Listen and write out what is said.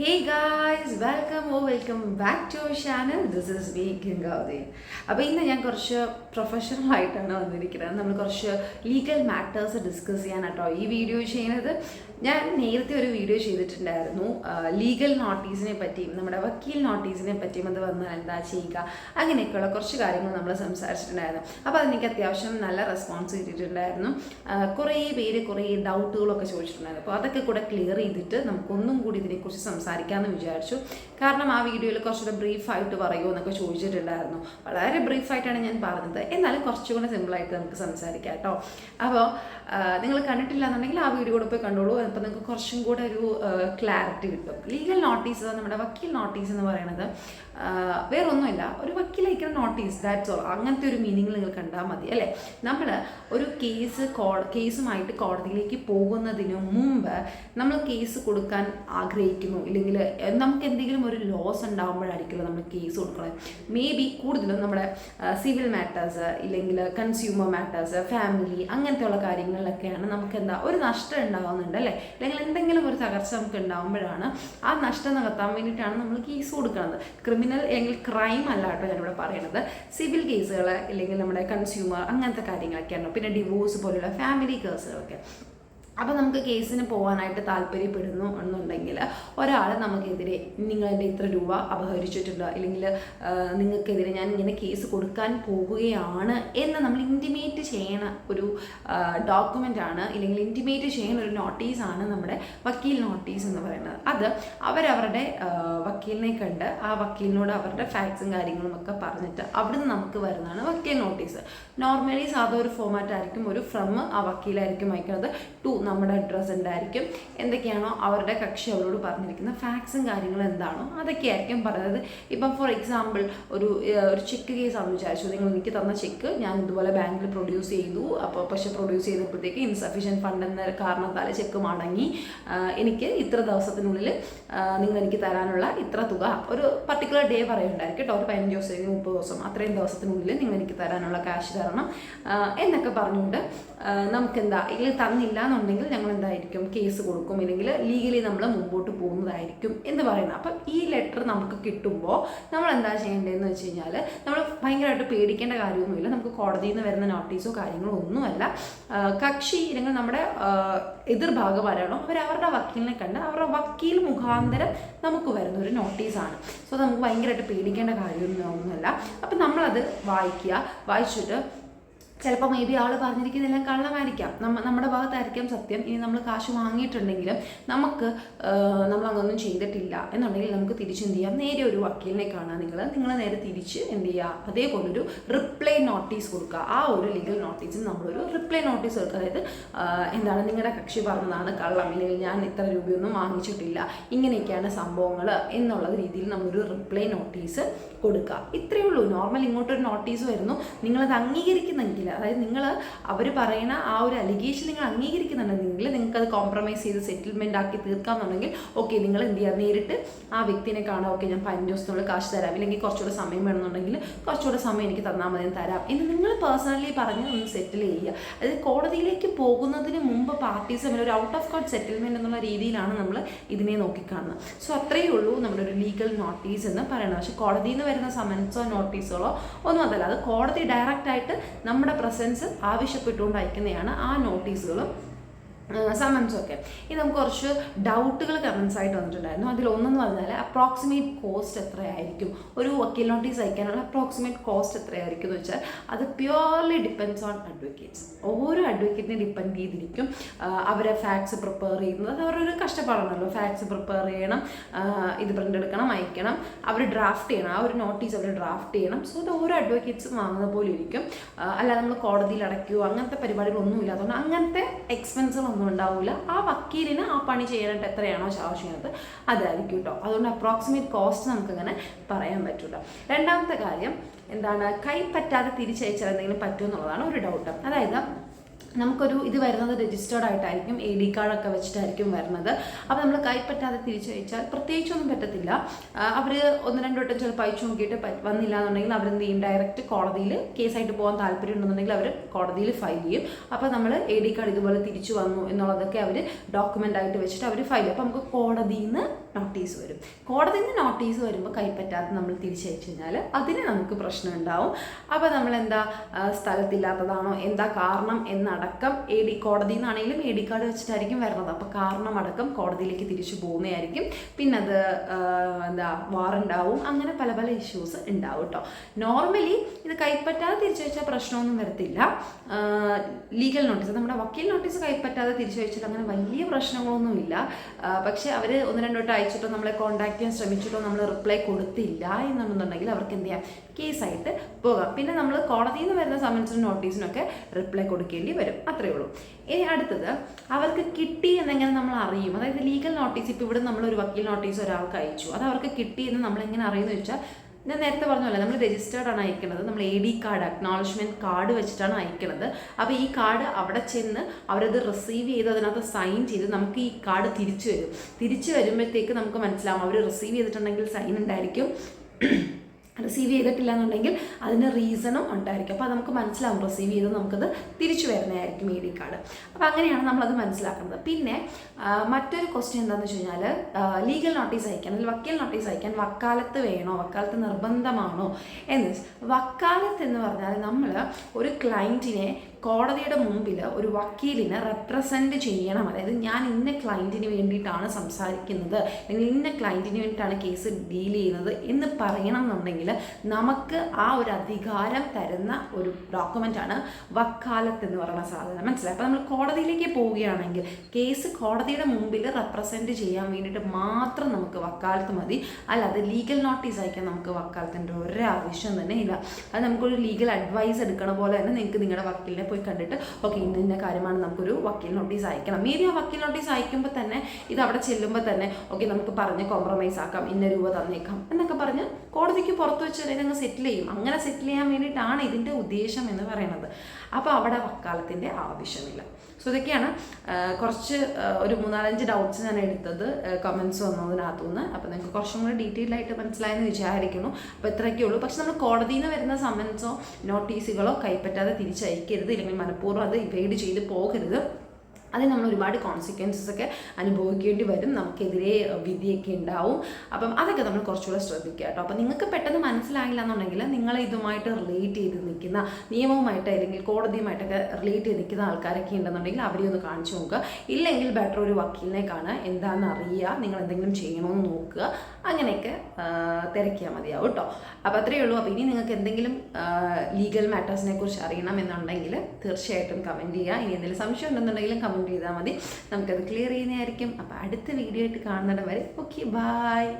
Hey guys welcome oh welcome back to our channel this is V Gangavathi അപ്പോൾ ഇന്ന് ഞാൻ കുറച്ച് professional ആയിട്ടാണ് വന്നിരിക്കുന്നത്. നമ്മൾ കുറച്ച് ലീഗൽ മാറ്റേഴ്സ് ഡിസ്കസ് ചെയ്യാനാട്ടോ ഈ വീഡിയോ ചെയ്യുന്നത്. ഞാൻ നേരത്തെ ഒരു വീഡിയോ ചെയ്തിട്ടുണ്ടായിരുന്നു. ലീഗൽ നോട്ടീസിനെ പറ്റിയും നമ്മുടെ വക്കീൽ നോട്ടീസിനെ പറ്റിയും അത് വന്നാൽ എന്താ ചെയ്യുക അങ്ങനെയൊക്കെയുള്ള കുറച്ച് കാര്യങ്ങൾ നമ്മൾ സംസാരിച്ചിട്ടുണ്ടായിരുന്നു. അപ്പോൾ അതെനിക്ക് അത്യാവശ്യം നല്ല റെസ്പോൺസ് കിട്ടിയിട്ടുണ്ടായിരുന്നു. കുറേ പേര് കുറേ ഡൗട്ടുകളൊക്കെ ചോദിച്ചിട്ടുണ്ടായിരുന്നു. അപ്പോൾ അതൊക്കെ കൂടെ ക്ലിയർ ചെയ്തിട്ട് നമുക്കൊന്നും കൂടി ഇതിനെക്കുറിച്ച് സംസാരിക്കാമെന്ന് വിചാരിച്ചു. കാരണം ആ വീഡിയോയിൽ കുറച്ചുകൂടെ ബ്രീഫായിട്ട് പറയുമോ എന്നൊക്കെ ചോദിച്ചിട്ടുണ്ടായിരുന്നു. വളരെ ബ്രീഫായിട്ടാണ് ഞാൻ പറഞ്ഞത്. എന്നാലും കുറച്ചുകൂടെ സിമ്പിളായിട്ട് നമുക്ക് സംസാരിക്കാം കേട്ടോ. അപ്പോൾ നിങ്ങൾ കണ്ടിട്ടില്ല എന്നുണ്ടെങ്കിൽ ആ വീഡിയോ കൂടെ പോയി കണ്ടോളൂ. അപ്പോൾ നിങ്ങൾക്ക് കുറച്ചും കൂടെ ഒരു ക്ലാരിറ്റി കിട്ടും. ലീഗൽ നോട്ടീസ് നമ്മുടെ വക്കീൽ നോട്ടീസ് എന്ന് പറയുന്നത് വേറെ വേറൊന്നുമില്ല. ഒരു വക്കീലയക്കുന്ന നോട്ടീസ് ദാറ്റ്സ് ഓൾ അങ്ങനത്തെ ഒരു മീനിങ് നിങ്ങൾ കണ്ടാൽ മതി അല്ലേ? നമ്മൾ ഒരു കേസ് കോ കേസുമായിട്ട് കോടതിയിലേക്ക് പോകുന്നതിന് മുമ്പ് നമ്മൾ കേസ് കൊടുക്കാൻ ആഗ്രഹിക്കുന്നു നമുക്ക് എന്തെങ്കിലും ഒരു ലോസ് ഉണ്ടാകുമ്പോഴായിരിക്കുമല്ലോ നമ്മൾ കേസ് കൊടുക്കണം മേ ബി കൂടുതലും നമ്മുടെ സിവിൽ മാറ്റേഴ്സ് ഇല്ലെങ്കിൽ കൺസ്യൂമർ മാറ്റേഴ്സ് ഫാമിലി അങ്ങനത്തെ ഉള്ള കാര്യങ്ങളിലൊക്കെയാണ് നമുക്ക് എന്താ ഒരു നഷ്ടം ഉണ്ടാകുന്നുണ്ട് അല്ലേ? അല്ലെങ്കിൽ എന്തെങ്കിലും ഒരു തകർച്ച നമുക്ക് ഉണ്ടാകുമ്പോഴാണ് ആ നഷ്ടം നികത്താൻ വേണ്ടിയിട്ടാണ് നമ്മൾ കേസ് കൊടുക്കുന്നത്. ക്രിമിനൽ അല്ലെങ്കിൽ ക്രൈം അല്ല കേട്ടോ ഞാനിവിടെ പറയുന്നത് സിവിൽ കേസുകൾ ഇല്ലെങ്കിൽ നമ്മുടെ കൺസ്യൂമർ അങ്ങനത്തെ കാര്യങ്ങളൊക്കെയാണ്. പിന്നെ ഡിവോഴ്സ് പോലുള്ള ഫാമിലി കേസുകളൊക്കെ അപ്പോൾ നമുക്ക് കേസിന് പോകാനായിട്ട് താല്പര്യപ്പെടുന്നു എന്നുണ്ടെങ്കിൽ ഒരാൾ നമുക്കെതിരെ നിങ്ങൾ എന്റെ ഇത്ര രൂപ അപഹരിച്ചിട്ടുണ്ട്? അല്ലെങ്കിൽ നിങ്ങൾക്കെതിരെ ഞാൻ ഇങ്ങനെ കേസ് കൊടുക്കാൻ പോകുകയാണ് എന്ന് നമ്മൾ ഇന്റിമേറ്റ് ചെയ്യണ ഒരു ഡോക്യുമെന്റ് ആണ്. ഇല്ലെങ്കിൽ ഇന്റിമേറ്റ് ചെയ്യുന്ന ഒരു നോട്ടീസാണ് നമ്മുടെ വക്കീൽ നോട്ടീസ് എന്ന് പറയുന്നത്. അത് അവരവരുടെ വക്കീലിനെ കണ്ട് ആ വക്കീലിനോട് അവരുടെ ഫാക്ട്സും കാര്യങ്ങളും ഒക്കെ പറഞ്ഞിട്ട് അവിടുന്ന് നമുക്ക് വരുന്നതാണ് വക്കീൽ നോട്ടീസ് നോർമലി സാധാ ഒരു ഫോമാറ്റ് ആയിരിക്കും. ഒരു ഫ്രം ആ വക്കീലായിരിക്കും അയക്കുന്നത് ടു നമ്മുടെ അഡ്രസ്സ് ഉണ്ടായിരിക്കും എന്തൊക്കെയാണോ അവരുടെ കക്ഷി അവരോട് പറഞ്ഞിരിക്കുന്ന ഫാക്സും കാര്യങ്ങളും എന്താണോ അതൊക്കെയായിരിക്കും പറയുന്നത് ഇപ്പം ഫോർ എക്സാമ്പിൾ ഒരു ഒരു ചെക്ക് കേസാണെന്ന് വിചാരിച്ചു. നിങ്ങൾ എനിക്ക് തന്ന ചെക്ക് ഞാൻ ഇതുപോലെ ബാങ്കിൽ പ്രൊഡ്യൂസ് ചെയ്തു. അപ്പോൾ പക്ഷേ പ്രൊഡ്യൂസ് ചെയ്തപ്പോഴത്തേക്ക് ഇൻസഫിഷ്യന്റ് ഫണ്ട് എന്ന കാരണത്താൽ ചെക്ക് മടങ്ങി. എനിക്ക് ഇത്ര ദിവസത്തിനുള്ളിൽ നിങ്ങൾ എനിക്ക് തരാനുള്ള ഇത്ര തുക. ഒരു പർട്ടിക്കുലർ ഡേ പറയുണ്ടായിരിക്കും കേട്ടോ. ഒരു പതിനഞ്ച് ദിവസം അല്ലെങ്കിൽ മുപ്പത് ദിവസം. അത്രയും ദിവസത്തിനുള്ളിൽ നിങ്ങൾ എനിക്ക് തരാനുള്ള കാശ് തരണം. എന്നൊക്കെ പറഞ്ഞുകൊണ്ട് നമുക്ക് എന്താ ഇതിൽ തന്നില്ല എന്നുണ്ടെങ്കിൽ ഞങ്ങൾ എന്തായിരിക്കും കേസ് കൊടുക്കും. ഇല്ലെങ്കിൽ ലീഗലി നമ്മൾ മുമ്പോട്ട് പോകുന്നതായിരിക്കും എന്ന് പറയുന്നത്. അപ്പം ഈ ലെറ്റർ നമുക്ക് കിട്ടുമ്പോൾ നമ്മൾ എന്താ ചെയ്യേണ്ടതെന്ന് വെച്ച് കഴിഞ്ഞാൽ നമ്മൾ ഭയങ്കരമായിട്ട് പേടിക്കേണ്ട കാര്യമൊന്നുമില്ല. നമുക്ക് കോടതിയിൽ നിന്ന് വരുന്ന നോട്ടീസോ കാര്യങ്ങളോ ഒന്നുമല്ല. കക്ഷി ഇല്ലെങ്കിൽ നമ്മുടെ എതിർഭാഗം ആരാണോ അവർ അവരുടെ വക്കീലിനെ കണ്ട് അവരുടെ വക്കീൽ മുഖാന്തരം നമുക്ക് വരുന്ന ഒരു നോട്ടീസാണ് സോ നമുക്ക് ഭയങ്കരമായിട്ട് പേടിക്കേണ്ട കാര്യമൊന്നും ഒന്നുമല്ല. അപ്പം നമ്മളത് വായിക്കുക. വായിച്ചിട്ട് ചിലപ്പോൾ മേ ബി ആൾ പറഞ്ഞിരിക്കുന്നതെല്ലാം കള്ളമായിരിക്കാം. നമ്മ നമ്മുടെ ഭാഗത്തായിരിക്കാം സത്യം. ഇനി നമ്മൾ കാശ് വാങ്ങിയിട്ടുണ്ടെങ്കിലും നമുക്ക് നമ്മൾ അങ്ങൊന്നും ചെയ്തിട്ടില്ല എന്നുണ്ടെങ്കിൽ നമുക്ക് തിരിച്ച് എന്ത് ചെയ്യാം? നേരെ ഒരു വക്കീലിനെ കാണാം നിങ്ങൾ നിങ്ങൾ നേരെ തിരിച്ച് എന്ത് ചെയ്യുക അതേപോലെ ഒരു റിപ്ലൈ നോട്ടീസ് കൊടുക്കുക. ആ ഒരു ലീഗൽ നോട്ടീസിന് നമ്മളൊരു റിപ്ലൈ നോട്ടീസ് കൊടുക്കുക. അതായത് എന്താണ് നിങ്ങളുടെ കക്ഷി പറഞ്ഞതാണ് കള്ളം. ഇല്ലെങ്കിൽ ഞാൻ ഇത്ര രൂപയൊന്നും വാങ്ങിച്ചിട്ടില്ല. ഇങ്ങനെയൊക്കെയാണ് സംഭവങ്ങൾ എന്നുള്ള രീതിയിൽ നമ്മളൊരു റിപ്ലൈ നോട്ടീസ് കൊടുക്കുക. ഇത്രയേ ഉള്ളൂ. നോർമൽ ഇങ്ങോട്ടൊരു നോട്ടീസ് വരുന്നു. നിങ്ങളത് അംഗീകരിക്കുന്നെങ്കിൽ അതായത് നിങ്ങൾ അവർ പറയുന്ന ആ ഒരു അലിഗേഷൻ നിങ്ങൾ അംഗീകരിക്കുന്നുണ്ടെങ്കിൽ നിങ്ങൾക്ക് അത് കോംപ്രമൈസ് ചെയ്ത് സെറ്റിൽമെന്റ് ആക്കി തീർക്കാമെന്നുണ്ടെങ്കിൽ ഓക്കെ നിങ്ങൾ എന്ത് ചെയ്യുക നേരിട്ട് ആ വ്യക്തിനെ കാണാം ഓക്കെ ഞാൻ പതിനഞ്ച് ദിവസത്തിനുള്ളിൽ കാശ് തരാം. ഇല്ലെങ്കിൽ കുറച്ചുകൂടെ സമയം വേണമെന്നുണ്ടെങ്കിൽ കുറച്ചുകൂടെ സമയം എനിക്ക് തന്നാൽ മതി തരാം. എന്ന് നിങ്ങൾ പേഴ്സണലി പറഞ്ഞ് ഒന്ന് സെറ്റിൽ ചെയ്യുക. അതായത് കോടതിയിലേക്ക് പോകുന്നതിന് മുമ്പ് പാർട്ടീസ് തമ്മിൽ ഒരു ഔട്ട് ഓഫ് കോർട്ട് സെറ്റിൽമെന്റ് എന്നുള്ള രീതിയിലാണ് നമ്മൾ ഇതിനെ നോക്കിക്കാണുന്നത്. സോ അത്രയേ ഉള്ളൂ നമ്മുടെ ഒരു ലീഗൽ നോട്ടീസ് എന്ന് പറയുന്നത്. പക്ഷേ കോടതിയിൽ നിന്ന് വരുന്ന സമൻസോ നോട്ടീസുകളോ ഒന്നും അതല്ല. അത് കോടതി ഡയറക്റ്റ് ആയിട്ട് നമ്മുടെ പ്രസൻസ് ആവശ്യപ്പെട്ടുകൊണ്ട് അയക്കുന്നതാണ് ആ നോട്ടീസുകളും സമൻസും ഇത് നമുക്ക് കുറച്ച് ഡൗട്ടുകൾ കമൻസ് ആയിട്ട് വന്നിട്ടുണ്ടായിരുന്നു അതിലൊന്നെന്ന് പറഞ്ഞാൽ അപ്രോക്സിമേറ്റ് കോസ്റ്റ് എത്രയായിരിക്കും? ഒരു വക്കീൽ നോട്ടീസ് അയക്കാനുള്ള അപ്രോക്സിമേറ്റ് കോസ്റ്റ് എത്രയായിരിക്കും എന്ന് വെച്ചാൽ അത് പ്യുവർലി ഡിപ്പെൻഡ്സ് ഓൺ അഡ്വക്കേറ്റ്സ് ഓരോ അഡ്വക്കേറ്റിനെ ഡിപ്പെൻഡ് ചെയ്തിരിക്കും. അവരെ ഫാക്ട്സ് പ്രിപ്പയർ ചെയ്യുന്നത്. അത് അവരൊരു കഷ്ടപ്പാടാണല്ലോ. ഫാക്ട്സ് പ്രിപ്പയർ ചെയ്യണം ഇത് പ്രിന്റ് എടുക്കണം അയക്കണം. അവർ ഡ്രാഫ്റ്റ് ചെയ്യണം. ആ ഒരു നോട്ടീസ് അവർ ഡ്രാഫ്റ്റ് ചെയ്യണം. സോ അത് ഓരോ അഡ്വക്കേറ്റ്സും വാങ്ങുന്ന പോലെ ഇരിക്കും. അല്ലാതെ നമ്മൾ കോടതിയിൽ അടയ്ക്കുകയോ അങ്ങനത്തെ പരിപാടികളൊന്നുമില്ല. അതുകൊണ്ട് അങ്ങനത്തെ എക്സ്പെൻസുകളൊന്നും ഉണ്ടാവില്ല ആ വക്കീലിന് ആ പണി ചെയ്യാനായിട്ട് എത്രയാണോ ആവശ്യമുള്ളത് അതായിരിക്കും കേട്ടോ അതുകൊണ്ട് അപ്രോക്സിമേറ്റ് കോസ്റ്റ് നമുക്കിങ്ങനെ പറയാൻ പറ്റില്ല രണ്ടാമത്തെ കാര്യം എന്താണ് കൈ പറ്റാതെ തിരിച്ചയച്ചാൽ എന്തെങ്കിലും പറ്റുമെന്നുള്ളതാണ് ഒരു ഡൗട്ട് അതായത് നമുക്കൊരു ഇത് വരുന്നത് രജിസ്റ്റേർഡ് ആയിട്ടായിരിക്കും എ ഡി കാർഡൊക്കെ വെച്ചിട്ടായിരിക്കും വരുന്നത്. അപ്പോൾ നമ്മൾ കൈ പറ്റാതെ തിരിച്ചു അയച്ചാൽ പ്രത്യേകിച്ചൊന്നും പറ്റത്തില്ല. അവർ ഒന്ന് രണ്ട് വട്ടം ചിലപ്പോൾ അയച്ചു നോക്കിയിട്ട് വന്നില്ല എന്നുണ്ടെങ്കിൽ അവരെന്ത് ചെയ്യും? ഡയറക്റ്റ് കോടതിയിൽ കേസായിട്ട് പോകാൻ താല്പര്യം ഉണ്ടെന്നുണ്ടെങ്കിൽ അവർ കോടതിയിൽ ഫയൽ ചെയ്യും. അപ്പോൾ നമ്മൾ എ ഡി കാർഡ് ഇതുപോലെ തിരിച്ചു വന്നു എന്നുള്ളതൊക്കെ അവർ ഡോക്യുമെന്റ് ആയിട്ട് വെച്ചിട്ട് അവർ ഫയൽ ചെയ്യും. അപ്പോൾ നമുക്ക് കോടതിയിൽ നിന്ന് നോട്ടീസ് വരും. കോടതിയിൽ നിന്ന് നോട്ടീസ് വരുമ്പോൾ കൈപ്പറ്റാത്ത നമ്മൾ തിരിച്ചയച്ചു കഴിഞ്ഞാൽ അതിന് നമുക്ക് പ്രശ്നം ഉണ്ടാവും. അപ്പോൾ നമ്മൾ എന്താ സ്ഥലത്തില്ലാത്തതാണോ എന്താ കാരണം എന്നടക്കം എ ഡി കോടതിയിൽ നിന്നാണെങ്കിലും എ ഡി കാർഡ് വെച്ചിട്ടായിരിക്കും വരുന്നത്. അപ്പോൾ കാരണം അടക്കം കോടതിയിലേക്ക് തിരിച്ചു പോകുന്നതായിരിക്കും. പിന്നെ അത് എന്താ വാറുണ്ടാവും. അങ്ങനെ പല പല ഇഷ്യൂസ് ഉണ്ടാവും കേട്ടോ നോർമലി ഇത് കൈപ്പറ്റാതെ തിരിച്ചു വെച്ചാൽ പ്രശ്നമൊന്നും വരത്തില്ല. ലീഗൽ നോട്ടീസ് നമ്മുടെ വക്കീൽ നോട്ടീസ് കൈപ്പറ്റാതെ തിരിച്ചു വെച്ചാൽ അങ്ങനെ വലിയ പ്രശ്നങ്ങളൊന്നുമില്ല. പക്ഷേ അവർ ഒന്ന് രണ്ടോട്ട് അയച്ചിട്ടോ നമ്മളെ കോൺടാക്ട് ചെയ്യാൻ ശ്രമിച്ചിട്ടോ നമ്മൾ റിപ്ലൈ കൊടുത്തില്ല എന്നുണ്ടെന്നുണ്ടെങ്കിൽ അവർക്ക് എന്ത് ചെയ്യാം? കേസായിട്ട് പോകാം. പിന്നെ നമ്മൾ കോടതിയിൽ നിന്ന് വരുന്ന സമൻസിനും നോട്ടീസിനൊക്കെ റിപ്ലൈ കൊടുക്കേണ്ടി വരും. അത്രയേ ഉള്ളൂ. ഇനി അടുത്തത് അവർക്ക് കിട്ടി എന്നെങ്ങനെ നമ്മൾ അറിയും? അതായത് ലീഗൽ നോട്ടീസ് ഇപ്പോൾ ഇവിടെ നമ്മൾ ഒരു വക്കീൽ നോട്ടീസ് ഒരാൾക്ക് അയച്ചു. അത് അവർക്ക് കിട്ടി എന്ന് നമ്മൾ എങ്ങനെ അറിയുമെന്ന് വെച്ചാൽ ഞാൻ നേരത്തെ പറഞ്ഞ പോലെ നമ്മൾ രജിസ്റ്റേർഡ് ആണ് അയക്കുന്നത്. നമ്മൾ A D card acknowledgement card വെച്ചിട്ടാണ് അയക്കുന്നത്. അപ്പോൾ ഈ കാർഡ് അവിടെ ചെന്ന് അവരത് റിസീവ് ചെയ്ത് അതിനകത്ത് സൈൻ ചെയ്ത് നമുക്ക് ഈ കാർഡ് തിരിച്ചു വരും. തിരിച്ചു വരുമ്പോഴത്തേക്ക് നമുക്ക് മനസ്സിലാവും. അവർ റിസീവ് ചെയ്തിട്ടുണ്ടെങ്കിൽ സൈൻ ഉണ്ടായിരിക്കും. റിസീവ് ചെയ്തിട്ടില്ല എന്നുണ്ടെങ്കിൽ അതിന് റീസണും ഉണ്ടായിരിക്കും. അപ്പോൾ അത് നമുക്ക് മനസ്സിലാവും. റിസീവ് ചെയ്ത് നമുക്കത് തിരിച്ചു വരുന്നതായിരിക്കും ഇ ഡി കാർഡ് അപ്പോൾ അങ്ങനെയാണ് നമ്മളത് മനസ്സിലാക്കുന്നത്. പിന്നെ മറ്റൊരു ക്വസ്റ്റ്യൻ എന്താണെന്ന് വെച്ച് കഴിഞ്ഞാൽ ലീഗൽ നോട്ടീസ് അയക്കാൻ അല്ലെങ്കിൽ വക്കീൽ നോട്ടീസ് അയക്കാൻ വക്കാലത്ത് വേണോ? വക്കാലത്ത് നിർബന്ധമാണോ? എന്ന്. വക്കാലത്ത് എന്ന് പറഞ്ഞാൽ നമ്മൾ ഒരു ക്ലയന്റിനെ കോടതിയുടെ മുമ്പിൽ ഒരു വക്കീലിനെ റെപ്രസെന്റ് ചെയ്യണം. അതായത് ഞാൻ ഇന്ന ക്ലയന്റിന് വേണ്ടിയിട്ടാണ് സംസാരിക്കുന്നത്. അല്ലെങ്കിൽ ഇന്ന ക്ലയന്റിന് വേണ്ടിയിട്ടാണ് കേസ് ഡീൽ ചെയ്യുന്നത് എന്ന് പറയണം എന്നുണ്ടെങ്കിൽ നമുക്ക് ആ ഒരു അധികാരം തരുന്ന ഒരു ഡോക്യുമെന്റാണ് വക്കാലത്ത് എന്ന് പറയുന്ന സാധനം. മനസ്സിലായി? അപ്പോൾ നമ്മൾ കോടതിയിലേക്ക് പോവുകയാണെങ്കിൽ കേസ് കോടതിയുടെ മുമ്പിൽ റെപ്രസെന്റ് ചെയ്യാൻ വേണ്ടിയിട്ട് മാത്രം നമുക്ക് വക്കാലത്ത് മതി. അല്ലാതെ ലീഗൽ നോട്ടീസ് അയക്കാൻ നമുക്ക് വക്കാലത്തിന്റെ ഒരു ആവശ്യം തന്നെ ഇല്ല. അത് നമുക്കൊരു ലീഗൽ അഡ്വൈസ് എടുക്കണ പോലെ തന്നെ നിങ്ങൾക്ക് നിങ്ങളുടെ വക്കീലിനെ പോയി കണ്ടിട്ട് ഓക്കെ ഇന്ന ഇന്ന കാര്യമാണ് നമുക്കൊരു വക്കീൽ നോട്ടീസ് അയക്കണം. മേ ബി ആ വക്കീൽ നോട്ടീസ് അയക്കുമ്പോൾ തന്നെ ഇത് അവിടെ ചെല്ലുമ്പോൾ തന്നെ ഓക്കെ നമുക്ക് പറഞ്ഞ് കോംപ്രമൈസ് ആക്കാം ഇന്ന രൂപ തന്നേക്കാം എന്നൊക്കെ പറഞ്ഞ് കോടതിക്ക് പുറത്ത് വെച്ച് അങ്ങ് സെറ്റിൽ ചെയ്യും. അങ്ങനെ സെറ്റിൽ ചെയ്യാൻ വേണ്ടിയിട്ടാണ് ഇതിന്റെ ഉദ്ദേശം എന്ന് പറയുന്നത്. അപ്പോൾ അവിടെ വക്കാലത്തിന്റെ ആവശ്യമില്ല. സോ ഇതൊക്കെയാണ് കുറച്ച് ഒരു മൂന്നാലഞ്ച് ഡൗട്ട്സ് ഞാൻ എടുത്തത് കമൻസ് വന്നതിനകത്തുനിന്ന് അപ്പോൾ നിങ്ങൾക്ക് കുറച്ചും കൂടി ഡീറ്റെയിൽ ആയിട്ട് മനസ്സിലായെന്ന് വിചാരിക്കുന്നു. അപ്പോൾ ഇത്രയൊക്കെ ഉള്ളൂ. പക്ഷെ നമ്മൾ കോടതിയിൽ നിന്ന് വരുന്ന സമൻസോ നോട്ടീസുകളോ കൈപ്പറ്റാതെ തിരിച്ചയക്കരുത് ഇല്ലെങ്കിൽ മനഃപൂർവം അത് ഇവൈഡ് ചെയ്ത് പോകരുത്. അതിന് നമ്മൾ ഒരുപാട് കോൺസിക്വൻസസ് ഒക്കെ അനുഭവിക്കേണ്ടി വരും. നമുക്കെതിരെ വിധിയൊക്കെ ഉണ്ടാവും. അപ്പം അതൊക്കെ നമ്മൾ കുറച്ചുകൂടെ ശ്രദ്ധിക്കുക കേട്ടോ. അപ്പം നിങ്ങൾക്ക് പെട്ടെന്ന് മനസ്സിലായില്ല എന്നുണ്ടെങ്കിൽ നിങ്ങൾ ഇതുമായിട്ട് റിലേറ്റ് ചെയ്ത് നിൽക്കുന്ന നിയമവുമായിട്ട് അല്ലെങ്കിൽ കോടതിയുമായിട്ടൊക്കെ റിലേറ്റ് ചെയ്ത് നിൽക്കുന്ന ആൾക്കാരൊക്കെ ഉണ്ടെന്നുണ്ടെങ്കിൽ അവരെ ഒന്ന് കാണിച്ചു നോക്കുക. ഇല്ലെങ്കിൽ ബെറ്റർ ഒരു വക്കീലിനെ കാണുക. എന്താണെന്ന് അറിയുക. നിങ്ങൾ എന്തെങ്കിലും ചെയ്യണമെന്ന് നോക്കുക. അങ്ങനെയൊക്കെ തിരക്കിയാൽ മതിയാവും കേട്ടോ. അപ്പോൾ അത്രയേ ഉള്ളൂ. അപ്പോൾ ഇനി നിങ്ങൾക്ക് എന്തെങ്കിലും ലീഗൽ മാറ്റേഴ്സിനെ കുറിച്ച് അറിയണം എന്നുണ്ടെങ്കിൽ തീർച്ചയായിട്ടും കമന്റ് ചെയ്യുക. ഇനി എന്തെങ്കിലും സംശയം ഉണ്ടെന്നുണ്ടെങ്കിലും കമന്റ് ചെയ്താൽ മതി. നമുക്കത് ക്ലിയർ ചെയ്യുന്നതായിരിക്കും. അപ്പോൾ അടുത്ത വീഡിയോ ആയിട്ട് കാണുന്നിടം വരെ ഓക്കെ ബായ്